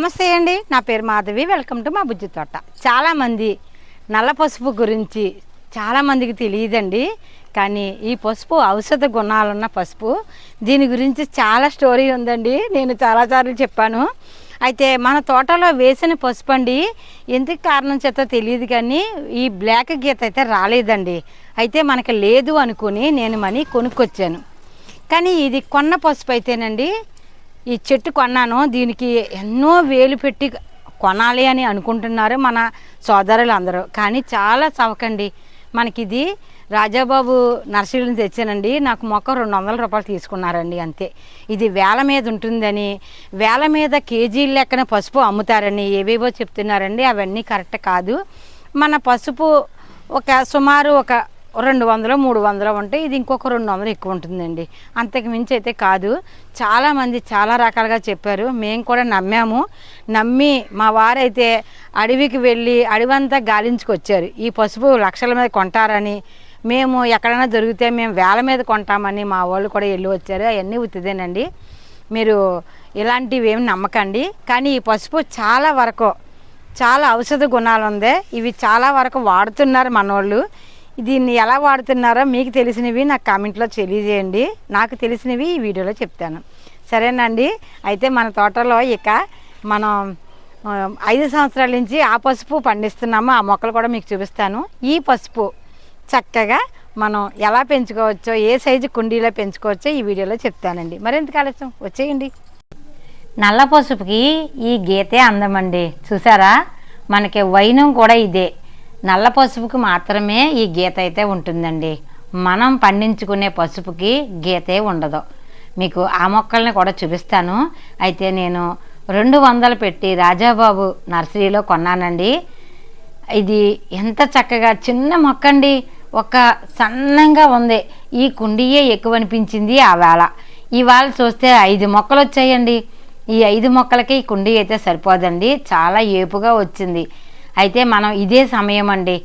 నమస్తే అండి. నా పేరు మాధవి. వెల్కమ్ టు మా బుజ్జి తోట. చాలామంది నల్ల పసుపు గురించి చాలామందికి తెలియదండి. కానీ ఈ పసుపు ఔషధ గుణాలున్న పసుపు దీని గురించి చాలా స్టోరీ ఉందండి. నేను చాలాసార్లు చెప్పాను. అయితే మన తోటలో వేసిన పసుపు అండి. ఎందుకు కారణం చేత తెలియదు కానీ ఈ బ్లాక్ గీత అయితే రాలేదండి. అయితే మనకి లేదు అనుకుని నేను మనీ కొనుక్కొచ్చాను. కానీ ఇది కొన్న పసుపు అయితేనండి ఈ చెట్టు కొన్నాను. దీనికి ఎన్నో వేలు పెట్టి కొనాలి అని అనుకుంటున్నారు మన సోదరులు అందరూ కానీ చాలా చవకండి. మనకి ఇది రాజాబాబు నర్సరీని తెచ్చానండి. నాకు మొక్క రెండు వందల రూపాయలు తీసుకున్నారండి అంతే. ఇది వేల మీద ఉంటుందని. వేల మీద కేజీలు లెక్కన పసుపు అమ్ముతారని ఏవేవో చెప్తున్నారండి. అవన్నీ కరెక్ట్ కాదు. మన పసుపు ఒక సుమారు ఒక రెండు వందలు మూడు వందలు ఉంటే ఇది ఇంకొక రెండు వందలు ఎక్కువ ఉంటుందండి. అంతకు మించి అయితే కాదు. చాలామంది చాలా రకాలుగా చెప్పారు. మేము కూడా నమ్మాము. నమ్మి మా వారైతే అడవికి వెళ్ళి అడవంతా గాలించుకొచ్చారు. ఈ పసుపు లక్షల మీద కొంటారని మేము ఎక్కడైనా దొరికితే మేము వేల మీద కొంటామని మా వాళ్ళు కూడా వెళ్ళి వచ్చారు. అవన్నీ ఉత్తిదేనండి. మీరు ఇలాంటివి ఏమి నమ్మకండి. కానీ ఈ పసుపు చాలా వరకు చాలా ఔషధ గుణాలు ఉంది ఇవి చాలా వరకు వాడుతున్నారు మనోళ్ళు. దీన్ని ఎలా వాడుతున్నారో మీకు తెలిసినవి నాకు కామెంట్లో తెలియజేయండి. నాకు తెలిసినవి ఈ వీడియోలో చెప్తాను. సరేనండి? అయితే మన తోటలో ఇక మనం ఐదు సంవత్సరాల నుంచి ఆ పసుపు పండిస్తున్నాము. ఆ మొక్కలు కూడా మీకు చూపిస్తాను. ఈ పసుపు చక్కగా మనం ఎలా పెంచుకోవచ్చో ఏ సైజు కుండీలో పెంచుకోవచ్చో ఈ వీడియోలో చెప్తానండి. మరింత ఆలస్యం? వచ్చేయండి. నల్ల పసుపుకి ఈ గీతే అందమండి. చూసారా? మనకి వైనం కూడా ఇదే. నల్ల పసుపుకి మాత్రమే ఈ గీత అయితే ఉంటుందండి. మనం పండించుకునే పసుపుకి గీతే ఉండదు. మీకు ఆ మొక్కల్ని కూడా చూపిస్తాను. అయితే నేను రెండు వందలు పెట్టి రాజాబాబు నర్సరీలో కొన్నానండి. ఇది ఎంత చక్కగా చిన్న మొక్క అండి ఒక సన్నంగా ఉంది. ఈ కుండీయే ఎక్కువ అనిపించింది ఆ వేళ. ఇవాళ చూస్తే ఐదు మొక్కలు వచ్చాయండి ఈ ఐదు మొక్కలకి ఈ కుండీ అయితే సరిపోదండి. చాలా ఏపుగా వచ్చింది. అయితే మనం ఇదే సమయం అండి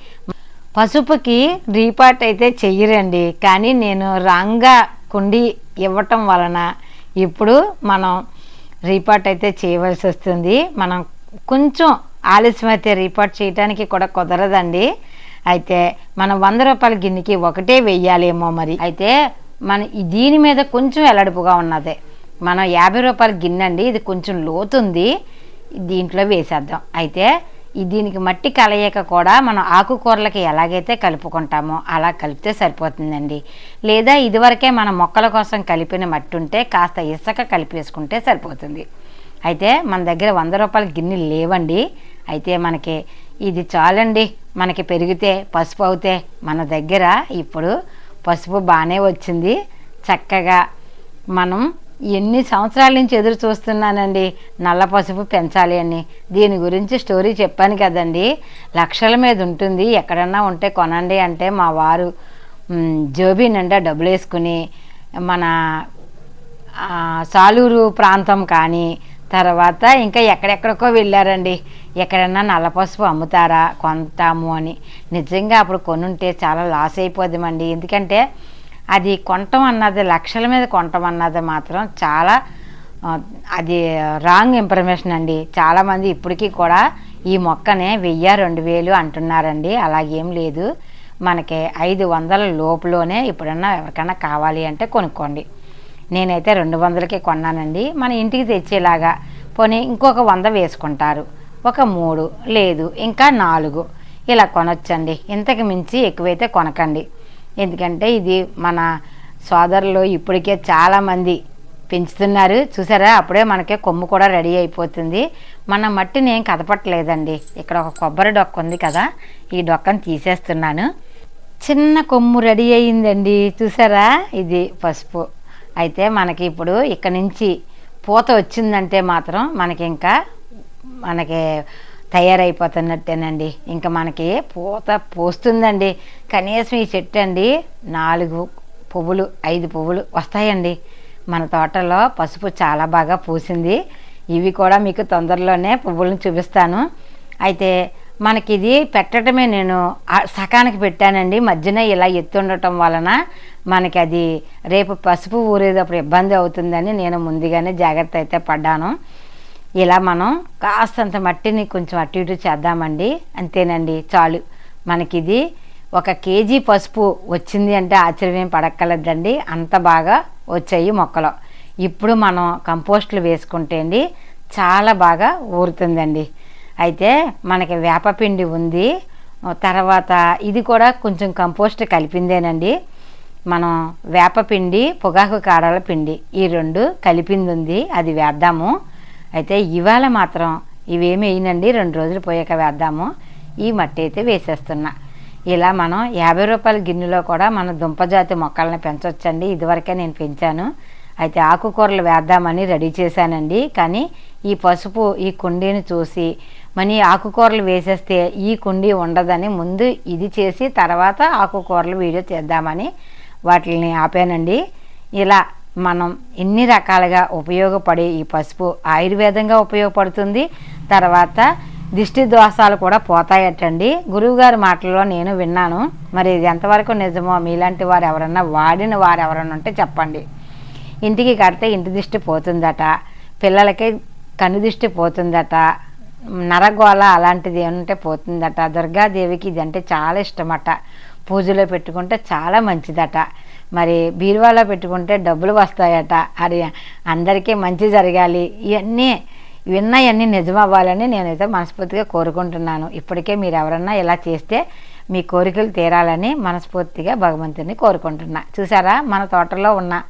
పసుపుకి రీపాట్ అయితే చెయ్యరండి. కానీ నేను రాంగా కుండి ఇవ్వటం వలన ఇప్పుడు మనం రీపాట్ అయితే చేయవలసి వస్తుంది. మనం కొంచెం ఆలస్యం అయితే రీపాట్ చేయడానికి కూడా కుదరదండి. అయితే మనం వంద రూపాయల గిన్నెకి ఒకటే వెయ్యాలేమో మరి. అయితే మన దీని మీద కొంచెం ఎలడుపుగా ఉన్నది. మనం యాభై రూపాయల గిన్నె అండి ఇది కొంచెం లోతుంది. దీంట్లో వేసేద్దాం. అయితే దీనికి మట్టి కలయిక కూడా మనం ఆకుకూరలకి ఎలాగైతే కలుపుకుంటామో అలా కలిపితే సరిపోతుందండి. లేదా ఇదివరకే మన మొక్కల కోసం కలిపిన మట్టి ఉంటే కాస్త ఇసుక కలిపేసుకుంటే సరిపోతుంది. అయితే మన దగ్గర వంద రూపాయల గిన్నెలు లేవండి. అయితే మనకి ఇది చాలండి. మనకి పెరిగితే పసుపు అవుతే మన దగ్గర ఇప్పుడు పసుపు బాగానే వచ్చింది. చక్కగా మనం ఎన్ని సంవత్సరాల నుంచి ఎదురు చూస్తున్నానండి? నల్ల పసుపు పెంచాలి అని. దీని గురించి స్టోరీ చెప్పాను కదండి. లక్షల మీద ఉంటుంది. ఎక్కడన్నా ఉంటే కొనండి అంటే మా వారు జోబీ నిండా డబ్బులు వేసుకుని మన సాలూరు ప్రాంతం కానీ తర్వాత ఇంకా ఎక్కడెక్కడికో వెళ్ళారండి. ఎక్కడన్నా నల్ల పసుపు అమ్ముతారా? కొంటాము అని. నిజంగా అప్పుడు కొనుంటే చాలా లాస్ అయిపోదామండి ఎందుకంటే అది కొనటం అన్నది లక్షల మీద కొనటం అన్నది మాత్రం చాలా అది రాంగ్ ఇన్ఫర్మేషన్ అండి. చాలామంది ఇప్పటికీ కూడా ఈ మొక్కనే వెయ్యి రెండు వేలు అంటున్నారండి. అలాగేం లేదు. మనకి ఐదు వందల లోపులోనే ఇప్పుడన్నా ఎవరికైనా కావాలి అంటే కొనుక్కోండి. నేనైతే రెండు వందలకే కొన్నానండి. మన ఇంటికి తెచ్చేలాగా. పోనీ ఇంకొక వంద వేసుకుంటారు. ఒక మూడు లేదు ఇంకా నాలుగు. ఇలా కొనొచ్చండి. ఇంతకు మించి ఎక్కువైతే కొనకండి. ఎందుకంటే ఇది మన సోదరులు ఇప్పటికే చాలామంది పెంచుతున్నారు. చూసారా? అప్పుడే మనకే కొమ్ము కూడా రెడీ అయిపోతుంది. మన మట్టిని ఏం కదపట్లేదండి. ఇక్కడ ఒక కొబ్బరి డొక్క ఉంది కదా. ఈ డొక్కను తీసేస్తున్నాను. చిన్న కొమ్ము రెడీ అయ్యిందండి. చూసారా? ఇది పసుపు. అయితే మనకి ఇప్పుడు ఇక్కడ నుంచి పూత వచ్చిందంటే మాత్రం మనకి ఇంకా మనకి తయారైపోతున్నట్టేనండి. ఇంకా మనకి పూత పోస్తుందండి. కనీసం ఈ చెట్టు అండి నాలుగు పువ్వులు ఐదు పువ్వులు వస్తాయండి. మన తోటలో పసుపు చాలా బాగా పూసింది. ఇవి కూడా మీకు తొందరలోనే పువ్వులను చూపిస్తాను. అయితే మనకి ఇది పెట్టడమే నేను సకానికి పెట్టానండి. మధ్యన ఇలా ఎత్తు ఉండటం వలన మనకి అది రేపు పసుపు ఊరేటప్పుడు ఇబ్బంది అవుతుందని నేను ముందుగానే జాగ్రత్త అయితే పడ్డాను. ఇలా మనం కాస్తంత మట్టిని కొంచెం అటు ఇటు చేద్దామండి. అంతేనండి చాలు. మనకిది ఒక కేజీ పసుపు వచ్చింది అంటే ఆశ్చర్యం పడక్కలేదండి అంత బాగా వచ్చాయి మొక్కలు. ఇప్పుడు మనం కంపోస్ట్లు వేసుకుంటే అండి చాలా బాగా ఊరుతుందండి. అయితే మనకి వేపపిండి ఉంది. తర్వాత ఇది కూడా కొంచెం కంపోస్ట్ కలిపిందేనండి. మనం వేపపిండి పొగాకు కాడల పిండి ఈ రెండు కలిపింది ఉంది. అది వేద్దాము. అయితే ఇవాళ మాత్రం ఇవేమి వేయనండి రెండు రోజులు పోయాక వేద్దాము. ఈ మట్టి అయితే వేసేస్తున్నా. ఇలా మనం యాభై రూపాయల గిన్నెలో కూడా మన దుంపజాతి మొక్కల్ని పెంచవచ్చండి ఇదివరకే నేను పెంచాను. అయితే ఆకుకూరలు వేద్దామని రెడీ చేశానండి. కానీ ఈ పసుపు ఈ కుండీని చూసి మనీ ఆకుకూరలు వేసేస్తే ఈ కుండీ ఉండదని ముందు ఇది చేసి తర్వాత ఆకుకూరలు వీడియో చేద్దామని వాటిని ఆపానండి. ఇలా మనం ఎన్ని రకాలుగా ఉపయోగపడే ఈ పసుపు ఆయుర్వేదంగా ఉపయోగపడుతుంది? తర్వాత దిష్టి దోషాలు కూడా పోతాయటండి. గురువుగారి మాటల్లో నేను విన్నాను. మరి ఇది ఎంతవరకు నిజమో మీలాంటి వారు ఎవరన్నా వాడిన వారు ఎవరన్నా ఉంటే చెప్పండి. ఇంటికి కడితే ఇంటి దిష్టి పోతుందట. పిల్లలకి కన్ను దిష్టి పోతుందట. నరగోళ అలాంటిది ఏమంటే పోతుందట. దుర్గాదేవికి ఇది అంటే చాలా ఇష్టమట. పూజలో పెట్టుకుంటే చాలా మంచిదట. మరి బీరువాలో పెట్టుకుంటే డబ్బులు వస్తాయట. అది అందరికీ మంచి జరగాలి. ఇవన్నీ విన్నవన్నీ నిజం అవ్వాలని నేనైతే మనస్ఫూర్తిగా కోరుకుంటున్నాను. ఇప్పటికే మీరు ఎవరన్నా ఇలా చేస్తే మీ కోరికలు తీరాలని మనస్ఫూర్తిగా భగవంతుని కోరుకుంటున్నా. చూసారా? మన తోటలో ఉన్న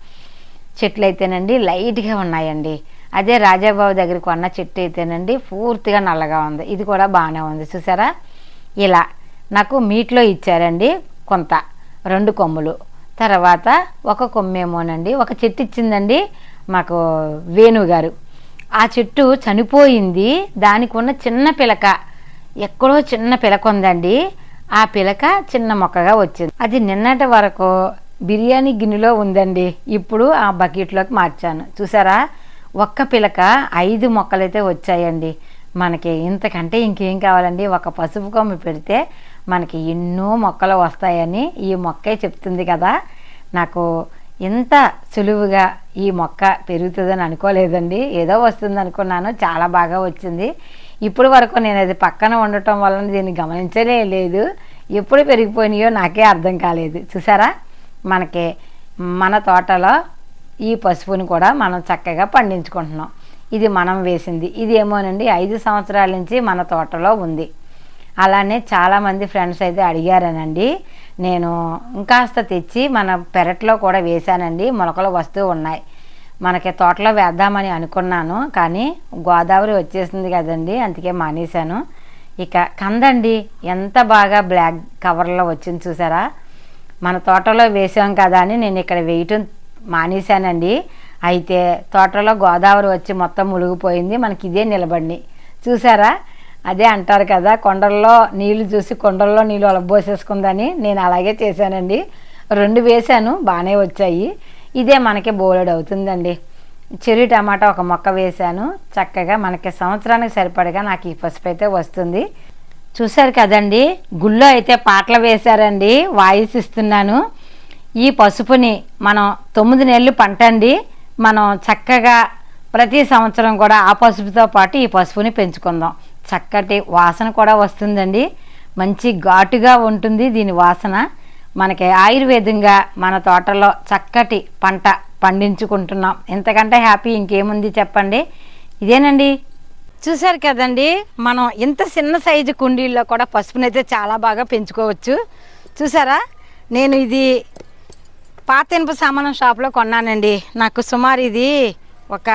చెట్లు అయితేనండి లైట్గా ఉన్నాయండి. అదే రాజాబాబు దగ్గర కొన్న చెట్టు అయితేనండి పూర్తిగా నల్లగా ఉంది. ఇది కూడా బాగానే ఉంది. చూసారా? ఇలా నాకు మీట్లో ఇచ్చారండి కొంత రెండు కొమ్ములు. తర్వాత ఒక కొమ్మేమోనండి ఒక చెట్టు ఇచ్చిందండి మాకు వేణు గారు. ఆ చెట్టు చనిపోయింది దానికి ఉన్న చిన్న పిలక ఎక్కడో చిన్న పిలక ఉందండి ఆ పిలక చిన్న మొక్కగా వచ్చింది. అది నిన్నటి వరకు బిర్యానీ గిన్నెలో ఉందండి ఇప్పుడు ఆ బకెట్లోకి మార్చాను. చూసారా? ఒక్క పిలక ఐదు మొక్కలైతే వచ్చాయండి. మనకి ఇంతకంటే ఇంకేం కావాలండి? ఒక పసుపు కొమ్మ పెడితే మనకి ఎన్నో మొక్కలు వస్తాయని ఈ మొక్కే చెప్తుంది కదా. నాకు ఇంత సులువుగా ఈ మొక్క పెరుగుతుందని అనుకోలేదండి. ఏదో వస్తుంది అనుకున్నాను చాలా బాగా వచ్చింది. ఇప్పుడు వరకు నేను అది పక్కన ఉండటం వలన దీన్ని గమనించలే లేదు. ఎప్పుడు పెరిగిపోయినాయో నాకే అర్థం కాలేదు. చూసారా? మనకి మన తోటలో ఈ పసుపుని కూడా మనం చక్కగా పండించుకుంటున్నాం. ఇది మనం వేసింది. ఇది ఏమోనండి ఐదు సంవత్సరాల నుంచి మన తోటలో ఉంది. అలానే చాలామంది ఫ్రెండ్స్ అయితే అడిగారనండి. నేను ఇంకాస్త తెచ్చి మన పెరట్లో కూడా వేశానండి. మొలకలు వస్తూ ఉన్నాయి. మనకి తోటలో వేద్దామని అనుకున్నాను. కానీ గోదావరి వచ్చేసింది కదండి. అందుకే మానేశాను. ఇక కందండి. ఎంత బాగా బ్లాక్ కవర్లో వచ్చింది చూసారా? మన తోటలో వేసాం కదా అని నేను ఇక్కడ వేయటం మానేశానండి. అయితే తోటలో గోదావరి వచ్చి మొత్తం మునిగిపోయింది. మనకి ఇదే నిలబడి చూసారా? అదే అంటారు కదా కొండల్లో నీళ్ళు చూసి కొండల్లో నీళ్ళు అలబోసేసుకుందని నేను అలాగే చేశానండి. రెండు వేశాను బాగానే వచ్చాయి. ఇదే మనకి బోలెడు అవుతుందండి. చెర్రీ టమాటా ఒక మొక్క వేశాను. చక్కగా మనకి సంవత్సరానికి సరిపడగా నాకు ఈ పసుపు అయితే వస్తుంది. చూశారు కదండి గుళ్ళో అయితే పాటలు వేశారండి వాయిస్ ఇస్తున్నాను. ఈ పసుపుని మనం తొమ్మిది నెలలు పంటండి. మనం చక్కగా ప్రతి సంవత్సరం కూడా ఆ పసుపుతో పాటు ఈ పసుపుని పెంచుకుందాం. చక్కటి వాసన కూడా వస్తుందండి. మంచి ఘాటుగా ఉంటుంది దీని వాసన. మనకి ఆయుర్వేదంగా మన తోటలో చక్కటి పంట పండించుకుంటున్నాం. ఎంతకంటే హ్యాపీ ఇంకేముంది చెప్పండి? ఇదేనండి. చూశారు కదండి మనం ఇంత చిన్న సైజు కుండీల్లో కూడా పసుపునైతే చాలా బాగా పెంచుకోవచ్చు. చూసారా నేను ఇది పాత ఇనుప సామానం షాప్లో కొన్నానండి. నాకు సుమారు ఇది ఒక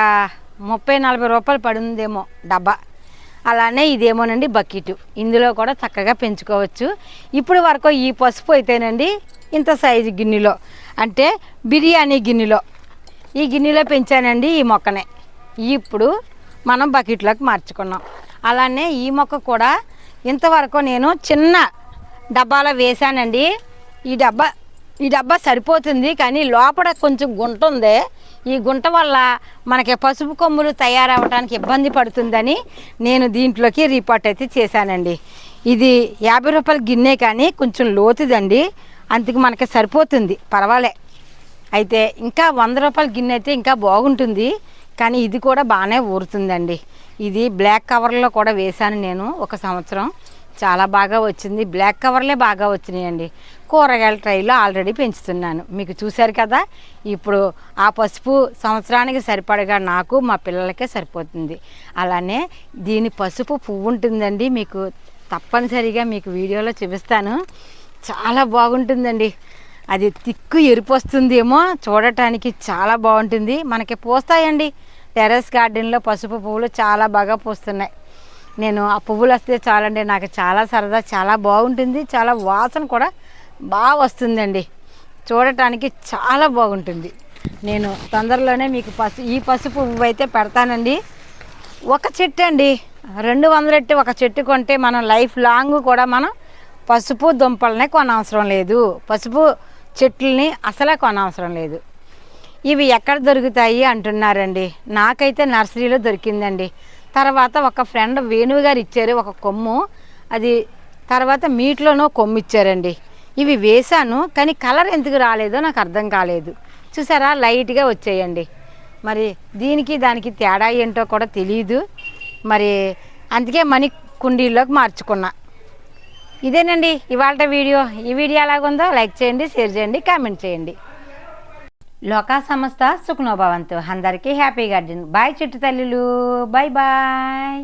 ముప్పై నలభై రూపాయలు పడిందేమో డబ్బా. అలానే ఇదేమోనండి బకెట్. ఇందులో కూడా చక్కగా పెంచుకోవచ్చు. ఇప్పుడు వరకు ఈ పసుపు అయితేనండి ఇంత సైజు గిన్నెలో. అంటే బిర్యానీ గిన్నెలో. ఈ గిన్నెలో పెంచానండి ఈ మొక్కనే. ఇప్పుడు మనం బకెట్లోకి మార్చుకున్నాం. అలానే ఈ మొక్క కూడా ఇంతవరకు నేను చిన్న డబ్బాలో వేశానండి. ఈ డబ్బా ఈ డబ్బా సరిపోతుంది కానీ లోపల కొంచెం గుంట ఉంది. ఈ గుంట వల్ల మనకి పసుపు కొమ్ములు తయారవడానికి ఇబ్బంది పడుతుందని నేను దీంట్లోకి రిపోర్ట్ అయితే చేశానండి. ఇది యాభై రూపాయల గిన్నె కానీ కొంచెం లోతుదండి. అందుకు మనకి సరిపోతుంది. పర్వాలే. అయితే ఇంకా వంద రూపాయల గిన్నె అయితే ఇంకా బాగుంటుంది. కానీ ఇది కూడా బాగానే ఊరుతుందండి. ఇది బ్లాక్ కవర్లో కూడా వేశాను నేను ఒక సంవత్సరం. చాలా బాగా వచ్చింది. బ్లాక్ కవర్లే బాగా వచ్చినాయండి. కూరగాయల ట్రైలో ఆల్రెడీ పెంచుతున్నాను. మీకు చూశారు కదా? ఇప్పుడు ఆ పసుపు సంవత్సరానికి సరిపడగా నాకు మా పిల్లలకే సరిపోతుంది. అలానే దీని పసుపు పువ్వు ఉంటుందండి. మీకు తప్పనిసరిగా మీకు వీడియోలో చూపిస్తాను. చాలా బాగుంటుందండి. అది తిక్కు ఎరుపు వస్తుందేమో చూడటానికి చాలా బాగుంటుంది. మనకి పూస్తాయండి. టెర్రస్ గార్డెన్లో పసుపు పువ్వులు చాలా బాగా పూస్తున్నాయి. నేను ఆ పువ్వులు వస్తే చాలండి నాకు చాలా సరదా చాలా బాగుంటుంది. చాలా వాసన కూడా బాగా వస్తుందండి. చూడటానికి చాలా బాగుంటుంది. నేను తొందరలోనే మీకు పసు ఈ పసుపు పువ్వు అయితే పెడతానండి. ఒక చెట్టు అండి. రెండు వందలెట్టి ఒక చెట్టు కొంటే మనం లైఫ్ లాంగ్ కూడా మనం పసుపు దుంపలనే కొనవసరం లేదు. పసుపు చెట్లని అసలే కొనవసరం లేదు. ఇవి ఎక్కడ దొరుకుతాయి అంటున్నారండి. నాకైతే నర్సరీలో దొరికిందండి. తర్వాత ఒక ఫ్రెండ్ వేణువు గారు ఇచ్చారు ఒక కొమ్ము. అది తర్వాత మీట్లోనో కొమ్ము ఇచ్చారండి ఇవి వేశాను కానీ కలర్ ఎందుకు రాలేదో నాకు అర్థం కాలేదు. చూసారా? లైట్గా వచ్చేయండి. మరి దీనికి దానికి తేడా ఏంటో కూడా తెలియదు మరి అందుకే మనీ కుండీల్లోకి మార్చుకున్నా. ఇదేనండి ఇవాళ వీడియో. ఈ వీడియో ఎలాగుందో లైక్ చేయండి షేర్ చేయండి కామెంట్ చేయండి. లోకా సంస్థ సుఖనోభవంతు. అందరికీ హ్యాపీ గార్డెన్. బాయ్ చెట్టు తల్లులు బాయ్ బాయ్.